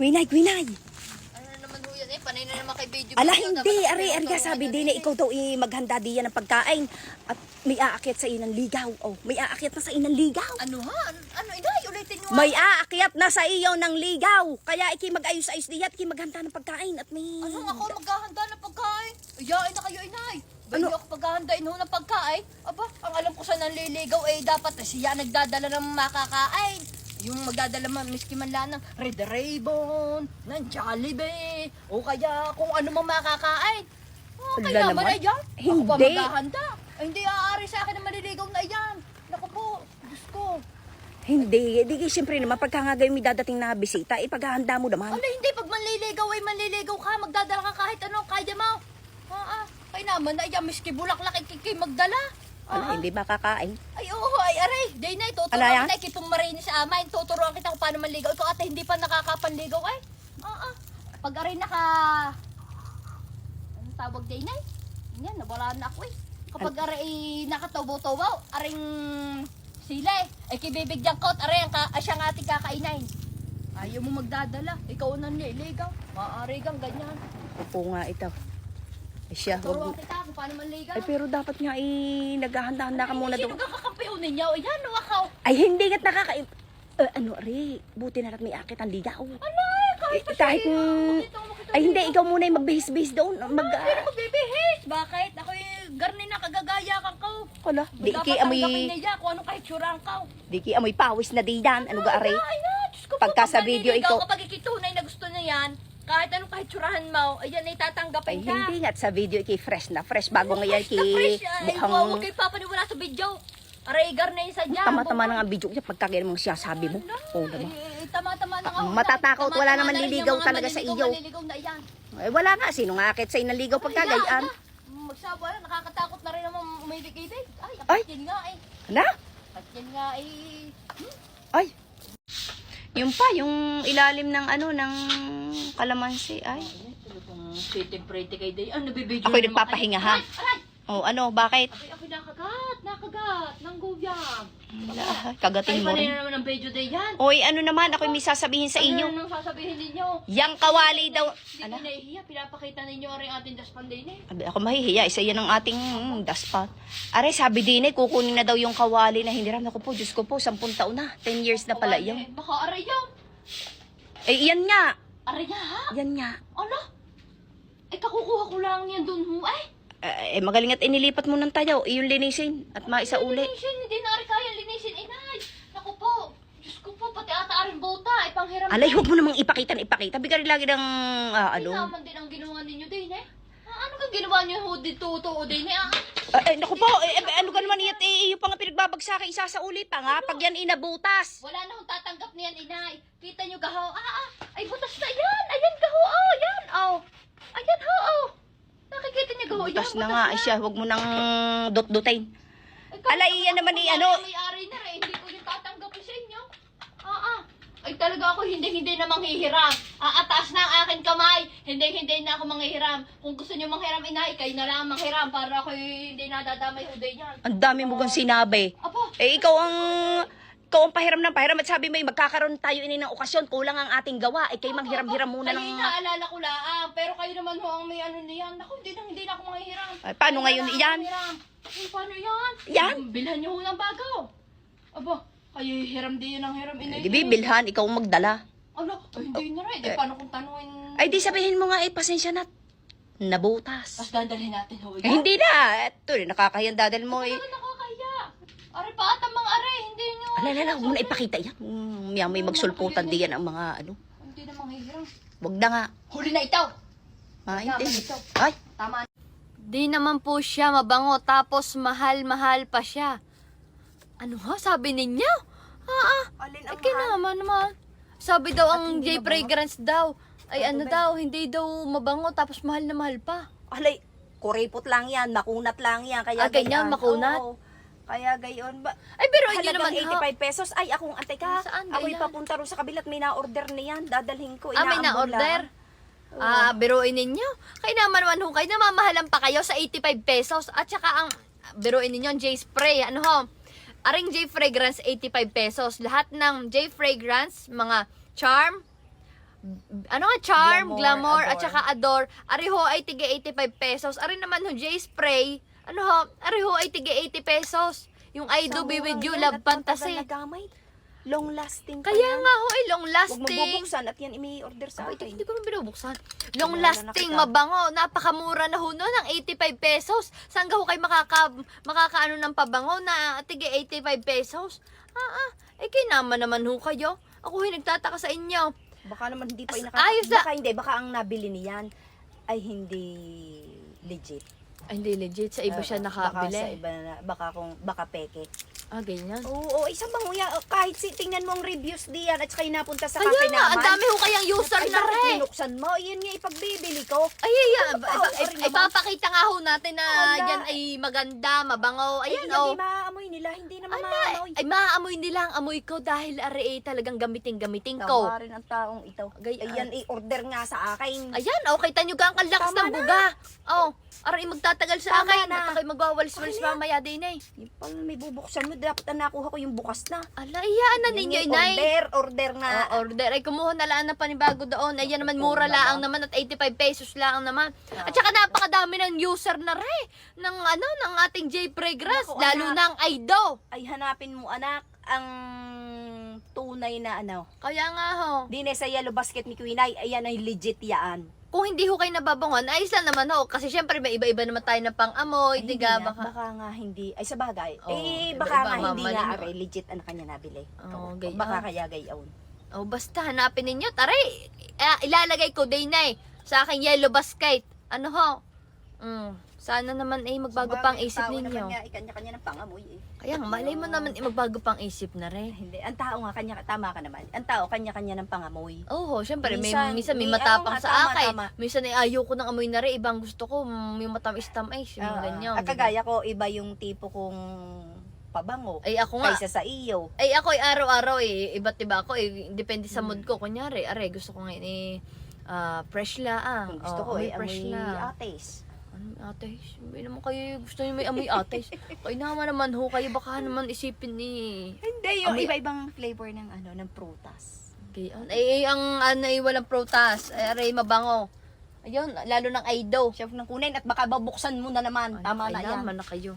Gwinay, Gwinay. Ano na naman ho yan eh, panay na naman kay video. Ala, hindi. Ari, turuan sabi din eh. na ikaw daw i maghanda diyan ng pagkain. At may aakyat sa inang ligaw. Oh, may aakyat na sa inang ligaw. Ano ha? Ano, ano inay? Ulitin nyo May aakyat na sa iyo ng ligaw. Kaya iki mag-ayos-ayos diyan at iki maghanda ng pagkain at may... Ano ako maghahanda ng pagkain? Ayain na kayo inay. Bayo Ano? ako paghahandain ho ng pagkain. Aba, ang alam ko sa nanliligaw eh dapat na siya nagdadala ng makakain. Yung magdadala man, miski man lang ng Red Raybon, ng Jollibee, o kaya kung ano mang makakain. Oh, Wala kaya naman. naman na yan. Ako ba Hindi. maghahanda? Ay, hindi aari sa akin na maliligaw na yan. Naku po, Diyos ko. Hindi. Di, siyempre naman, pagka nga gayon may dadating na bisita, ipaghahanda mo naman. Ano hindi, pag manliligaw ay manliligaw ka, magdadala ka kahit ano, kaya mo. Ah, ah, kaya naman na yan, miski bulaklak, ikikay magdala. Ano, Ah, ah. hindi makakain. Ay, oo, ay, aray, day na, Ano tuturuan yan? kita, ikipong marinis sa amain, tuturuan kita kung paano manligaw. Ikaw ate, hindi pa nakakapanligaw, ay. Ah, ah. Pag aray naka, anong tawag day na? Yan, nawala na ako eh. Kapag aray nakatawaw-tawaw, aring sila eh, ay kibibigyan ko aray ang ka, ay siyang ating kakainain. Ayaw mo magdadala, ikaw ang nanliligaw. Maaari kang ganyan. Opo nga ito. Ay siya, Turuan wag... kita kung paano manligaw. Ay, pero dapat nga i naghahanda-handa ka muna Sino doon. ka kakampiyon ninyo? Ayan, ako. Ay, hindi ka't nakaka... Eh, ano, Ari, buti na lang may akit ang ligaw. Ano? Kahit, Eh, kahit, mm, Ay, hindi, ikaw muna yung magbihis-bihis doon. Mag... Hindi na magbibihis. Bakit? Ako yung garni na kagagaya kang kau. Kala, di Dapat iki amoy... tanggapin niya kung anong kahit surang. Di iki amoy pawis na diyan. Ano ga, Ari? Ay na, Diyos ko po. Pagka sa video, ikaw- Kapag ikitunay na gusto niya yan, kahit anong kahit surahan mo, ayan ay Ay, tatanggapin ka. hindi nga. Sa video, iki fresh na. Fresh bago ngayon, Fresh na fresh. Ay, wow, mukhang... huwag kayo papaniwala sa video. Aray, garni sa dyan. Tama-tama na nga ang video niya pagka ganyan mong siyasabi mo. Oo naman. Eh, tama-tama na nga. Ang matatakot, wala na naman yung liligaw talaga sa iyo. maliligaw na yan. Eh, wala nga. Sino nga akit sa inaligaw pagka Ay, gayaan? na. Magsawa na, nakakatakot na rin naman umilig-ilig. Ay, Ay. apat yan nga eh. Na? Yan nga eh. Ay. Yung pa, yung ilalim ng ano, ng kalamansi. Ay. Talagang pretty-pretty kayo day. Ano, bibidyo Ako'y nagpapahinga, ha? Aray, aray! Oh, ano, bakit? Ako'y, ako'y nakagat, nakagat, ng gobyang. Wala, Kagatin mo rin. na naman ang video day yan. Oy, ano naman, ako'y may sasabihin sa Ano inyo. nang sasabihin ninyo? Yang kawali daw. Hindi Ala. ko nahihiya, pinapakita ninyo rin ating daspan din eh. Abi, ako mahihiya. Isa yan ang ating mm, daspat. Are, sabi din eh, kukunin na daw yung kawali na hiniram. Ako po, Diyos ko po, 10 taon na. 10 years na pala Kawali, yun. eh. Baka aray yan. Eh, yan nga. Aray nga ha? Yan nga. Ano? Eh, kakukuha ko lang yan dun ho ay. Eh, eh, magaling at inilipat mo ng tayo. Iyong linisin at maisa uli. Linisin, hindi na rin kaya linisin, inay. Naku po, Diyos ko po, pati ata aring bota, ay panghiram. Alay, huwag mo namang ipakita na ipakita. Bigari lagi ng, ah, ano. naman din ang ginawa ninyo din eh. Ah, ano kang ginawa niyo ho dito, to, din eh? Ah, Ah, eh, naku po, eh, eh, ano ka naman iyat, eh, yung pa nga pinagbabagsakin, isa sa uli pa nga, pag yan inabutas. wala na ho tatanggap niyan, inay. Kita niyo gaho, ah, ah, ay butas na yan. Ayan gaho, oh, yan, oh. Ayan ho, oh. Nakikita niyo gaho, Butas yan, na nga, ay siya, huwag mo nang dot-dotain. Alay, yan naman ni ano. May-ari na rin, hindi ko yung tatanggapin sa inyo. Ah, ah. Ay talaga ako hindi hindi na manghihiram. Ah, ataas na ang akin kamay. Hindi hindi na ako manghihiram. Kung gusto niyo manghiram inay, kayo na lang manghiram para ako hindi nadadamay uday niyan. Ang dami mo kang sinabi. Apo, Eh, ikaw ang, ikaw ang pahiram ng pahiram at sabi mo, magkakaroon tayo ini ng okasyon, kulang ang ating gawa. Eh, kayo manghiram-hiram muna ng... inaalala ko lang. Pero kayo naman ho ang may ano niyan. Ako hindi na hindi na ako manghihiram. Ay, paano ngayon iyan? Ay, paano yan? Yan? Bilhan niyo ho ng bago. Aba, kayo hiram din yun ang hiram inay. Eh, di bibilhan, ikaw ang magdala. Ano? Ay, hindi na rin. Eh, paano kung tanungin? Ay, di sabihin mo nga, eh, pasensya na. Nabutas. Tapos dadalhin natin ho. Eh, hindi na. Ito, nakakahiyan dadal mo eh. Ano nakakahiya? Are pa at ang mga are, hindi nyo. Ala, ala, ala, huwag mo na ipakita yan. Mm, yan, may magsulputan diyan ang mga ano. Hindi na manghihirang. Wag na nga. Huli na ito. Maintindi. Ay, Tama. Di naman po siya mabango tapos mahal-mahal pa siya. Ano ha? Sabi ninyo? Ah, ah. alin Eh, kinama naman. Sabi daw ang J Fragrance daw. Ay ano daw, hindi daw mabango tapos mahal na mahal pa. Alay, kuripot lang yan, makunat lang yan. Kaya Ah, ganyan, gayon. makunat? Oo. Kaya gayon ba? Ay pero hindi Halagang naman ho. 85 pesos. Ay, akong ante ka. Saan Ako'y ganyan? papunta ron sa kabilat. May na-order niyan. Dadalhin ko. Ah, may Inaambon na-order? lang. Ah, biruin ninyo. Kaya naman naman ho, kayo namamahalan pa kayo sa 85 pesos. At saka ang, biruin ninyo, J Spray, ano ho, aring J Fragrance, 85 pesos. Lahat ng J Fragrance, mga charm, ano nga, charm, Glamour, glamour, at saka adore. Ari ho ay tiga 85 pesos. Ari naman ho, J spray. Ano ho, ari ho ay tiga 80 pesos. Yung I do be with you, love fantasy. Nagamay. Long lasting pa Kaya yan. nga ho, ay long Huwag lasting. magbubuksan at yan imi-order sa Ay, akin. hindi ko na binubuksan. Long Wala na lasting, kita. mabango. Napakamura na ho no, ng 85 pesos. Saan ka ho kayo makaka, makakaano ng pabango na tige 85 pesos? Ah, ah. Eh, kinama naman ho kayo. Ako ho, nagtataka sa inyo. Baka naman hindi pa As- yung ayos na- Baka hindi, baka ang nabili niyan ay hindi legit. Ay, hindi legit. Sa iba siya Baka sa nakabili. iba na, baka kung, baka peke. Ah, ganyan. Oo, oh, isa bang huya, kahit si, tingnan mo ang reviews diyan at saka yung napunta sa Kaya cafe nga, naman. ang dami ho kayang user Ay, na bakit rin. binuksan mo? Yun nga ipagbibili ko. Ay, ay, ay, Oo, naman. ipapakita nga ho natin na Wala. yan ay maganda, mabango. Ay, Ayan, hindi oh. maaamoy nila, hindi naman Ala, maaamoy. ay maaamoy nila ang amoy ko dahil are eh, talagang gamitin-gamitin ko. Tawarin ang taong ito. Gayaan. Ayan, i-order nga sa akin. Ayan, oh, kita nyo ka ang lakas Tama ng na. buga. Oh, aray magtatagal sa Tama akin. na. At ako'y na. mamaya din eh. Yung pala may bubuksan mo, dapat na nakuha ko yung bukas na. Ala, iyaan na ninyo, Yung inay. Order, order na. Oh, order. Ay, kumuha na lang na panibago doon. Ayan naman, mura Oo lang naman. at 85 pesos lang naman. Ah. At saka napakadami ng user na rin ng ano, ng ating J. Naku, Lalo anak. na ang Aido. Ay, hanapin mo anak, ang tunay na ano. Kaya nga ho. Di na sa yellow basket ni Queen ay, ayan ay legit yaan. Kung hindi ho kayo nababangon, ayos lang naman ho. Kasi syempre may iba-iba naman tayo na pang-amoy, di nga, Baka, baka nga hindi. Ay, sa bagay. Oo, eh, iba-iba, baka nga hindi nga mamalino. are, legit ang kanya nabili. Oo, gayon. baka kaya gayon. oh, basta hanapin ninyo. Taray, eh, ilalagay ko day na eh, sa aking yellow basket. Ano ho? Mm, sana naman eh, magbago pang isip ninyo. naman nga, eh, kanya-kanya ng pangamoy eh. Kaya nga, malay mo naman eh, magbago pang isip na rin. Hindi, ang tao nga, kanya, tama ka naman. Ang tao, kanya-kanya ng pangamoy. Oo, syempre, may, Minsan, minsan may may- matapang sa akin. Minsan ay ayaw ko ng amoy na rin. Ibang gusto ko, mm, yung matamis-tamis, yung Oo. ganyan. At kagaya ko, iba yung tipo kong pabango. Ay, ako nga. Kaysa sa iyo. Ay, ako ay araw-araw eh. Iba't iba ako eh. Depende sa Hmm. mood ko. Kunyari, are, gusto ko ngayon eh, ah, fresh la ah. Kung gusto Oh, ko eh, fresh amoy la. ates. Ano, ates? Hindi naman kayo gusto niyo may amoy ates. Kayo naman naman ho, kayo baka naman isipin ni... Hindi, yung Amoy- iba-ibang flavor ng ano, ng prutas. Okay, ay, ay, ang ano ay walang protas. Ay, aray, mabango. Ayun, lalo ng Aido. Chef ng kunin at baka babuksan mo na naman. Tama na Ay, yan. naman na kayo.